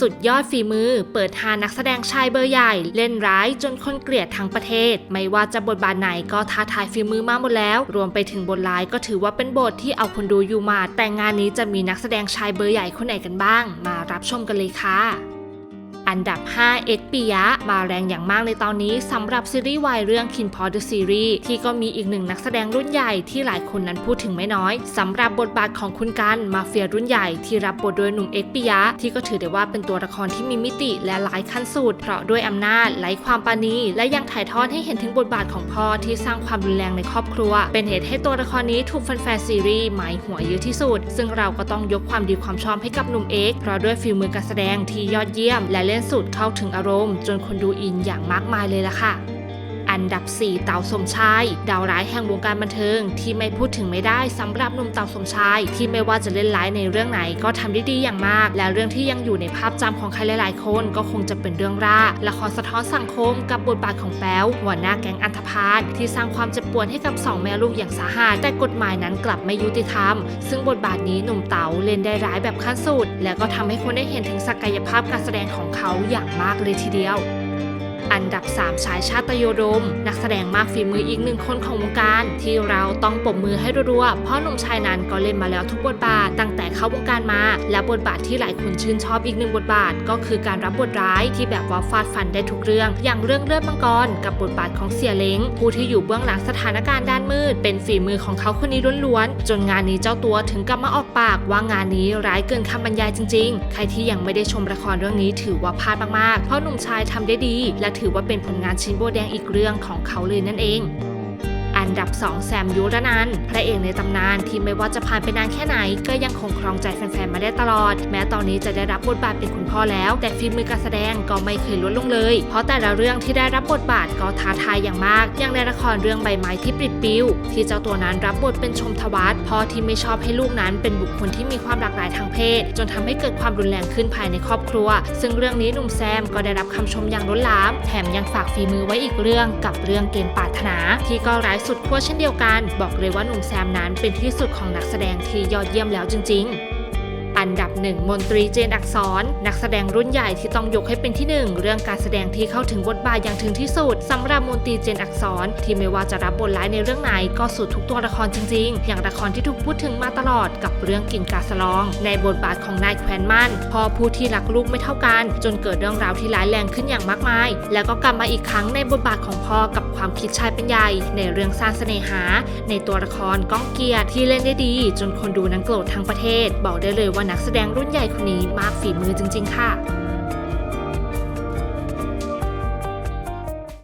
สุดยอดฝีมือ เปิดหานักแสดงชายเบอร์ใหญ่ เล่นร้ายจนคนเกลียดทั้งประเทศ ไม่ว่าจะบทบาทไหนก็ท้าทายฝีมือมาหมดแล้ว รวมไปถึงบทร้ายก็ถือว่าเป็นบทที่เอาคนดูอยู่มา แต่งานนี้จะมีนักแสดงชายเบอร์ใหญ่คนไหนกันบ้าง มารับชมกันเลยค่ะ อันดับ 5 เอ็กปิยะ มาแรงอย่างมากในตอนนี้สำหรับซีรีส์วายเรื่อง Kin p o the Series ที่ก็มีอีกหนึ่งนักแสดงรุ่นใหญ่ที่หลายคนนั้นพูดถึงไม่น้อยสำหรับบทบาทของคุณกันมาเฟียรุ่นใหญ่ที่รับบทโดยหนุ่มเอ็กปิยะ ที่ก็ถือได้ว่าเป็นตัวละครที่มีมิติและหลายขั้นสุดเพราะด้วยอำนาจไร้ความปราณีและยังถ่ายทอดให้เห็นถึงบทบาทของพ่อที่สร้างความรุนแรงในครอบครัว เป็นเหตุให้ตัวละครนี้ถูกแฟนๆซีรีส์หมายหัวเยอะที่สุด ซึ่งเราก็ต้องยกความดีความชอบให้กับหนุ่มเอ็กเพราะด้วยฝีมือการแสดงที่ยอดเยี่ยมและเล่นสุดเข้าถึงอารมณ์ จนคนดูอินอย่างมากมายเลยล่ะค่ะ อันดับ 4 เต่าสมชาย ดาวร้ายแห่งวงการบันเทิง ที่ไม่พูดถึงไม่ได้สำหรับหนุ่มเต่าสมชาย ที่ไม่ว่าจะเล่นร้ายในเรื่องไหนก็ทำได้ดีอย่างมาก และเรื่องที่ยังอยู่ในภาพจำของใครหลาย ๆ คนก็คงจะเป็นเรื่องร่าละครสะท้อนสังคมกับบทบาทของแป๊วหัวหน้าแก๊งอันธพาลที่สร้างความเจ็บปวดให้กับสองแม่ลูกอย่างสาหัสแต่กฎหมายนั้นกลับไม่ยุติธรรม ซึ่งบทบาทนี้หนุ่มเต๋าเล่นได้ร้ายแบบขั้นสุด และก็ทำให้คนได้เห็นถึงศักยภาพการแสดงของเขาอย่างมากเลยทีเดียว อันดับ 3 ชายชาตโยดม นักแสดงมากฝีมืออีกหนึ่งคนของวงการ ที่เราต้องปรบมือให้รัวๆ เพราะหนุ่มชายนั้นก็เล่นมาแล้วทุกบทบาท ตั้งแต่เข้าวงการมา และบทบาทที่หลายคนชื่นชอบอีกหนึ่งบทบาท ก็คือการรับบทร้ายที่แบบว่าฟาดฟันได้ทุกเรื่อง อย่างเรื่องเลือดมังกรกับบทบาทของเสียเล้งผู้ที่อยู่เบื้องหลังสถานการณ์ด้านมืด เป็นฝีมือของเขาคนนี้ล้วนๆจนงานนี้เจ้าตัวถึงกับมาออกปากว่างานนี้ร้ายเกินคำบรรยายจริง ๆ ใครที่ยังไม่ได้ชมละครเรื่องนี้ถือว่าพลาดมากๆ เพราะหนุ่มชายทำได้ดีและถือว่าเป็นผลงานชิ้นโบแดงอีกเรื่องของเขาเลยนั่นเอง อันดับ 2 แซมยุรนันพระเอกในตำนานที่ไม่ว่าจะผ่านไปนานแค่ไหน ก็ยังคงครองใจแฟนๆ มาได้ตลอด แม้ตอนนี้จะได้รับบทบาทเป็นคุณพ่อแล้ว แต่ฝีมือการแสดงก็ไม่เคยลดลงเลย เพราะแต่ละเรื่องที่ได้รับบทบาทก็ท้าทายอย่างมาก อย่างในละครเรื่องใบไม้ที่ปลิดปิว ที่เจ้าตัวนั้นรับบทเป็นชมทวัฒน์พ่อที่ไม่ชอบให้ลูกนั้นเป็นบุคคลที่มีความหลากหลายทางเพศ จนทำให้เกิดความรุนแรงขึ้นภายในครอบครัว ซึ่งเรื่องนี้หนุ่มแซมก็ได้รับคำชมอย่างล้นหลาม แถมยังฝากฝีมือไว้อีกเรื่องกับเรื่องเกณฑ์ปาถนาที่ก็ร้ายสุดุดขั้วเช่นเดียวกัน บอกเลยว่าหนุ่มแซมนั้นเป็นที่สุดของนักแสดงที่ยอดเยี่ยมแล้วจริง ๆ อันดับหนึ่งมนตรีเจนอักษร นักแสดงรุ่นใหญ่ที่ต้องยกให้เป็นที่หนึ่งเรื่องการแสดงที่เข้าถึงบทบาทอย่างถึงที่สุดสำหรับมนตรีเจนอักษร ที่ไม่ว่าจะรับบทร้ายในเรื่องไหนก็สุดทุกตัวละครจริง ๆ อย่างละครที่ถูกพูดถึงมาตลอดกับเรื่องกินกาสลอง ในบทบาทของนายแควนมันพ่อผู้ที่รักลูกไม่เท่ากัน จนเกิดเรื่องราวที่ร้ายแรงขึ้นอย่างมากมาย แล้วก็กลับมาอีกครั้งในบทบาทของพ่อกับความคิดชายเป็นใหญ่ ในเรื่องสร้างเสน่หา ในตัวละครก้องเกียรติที่เล่นได้ดี จนคนดูนั้นโกรธทั้งประเทศ บอกได้เลยว่านักแสดงรุ่นใหญ่คนนี้มากฝีมือจริง ๆ ค่ะ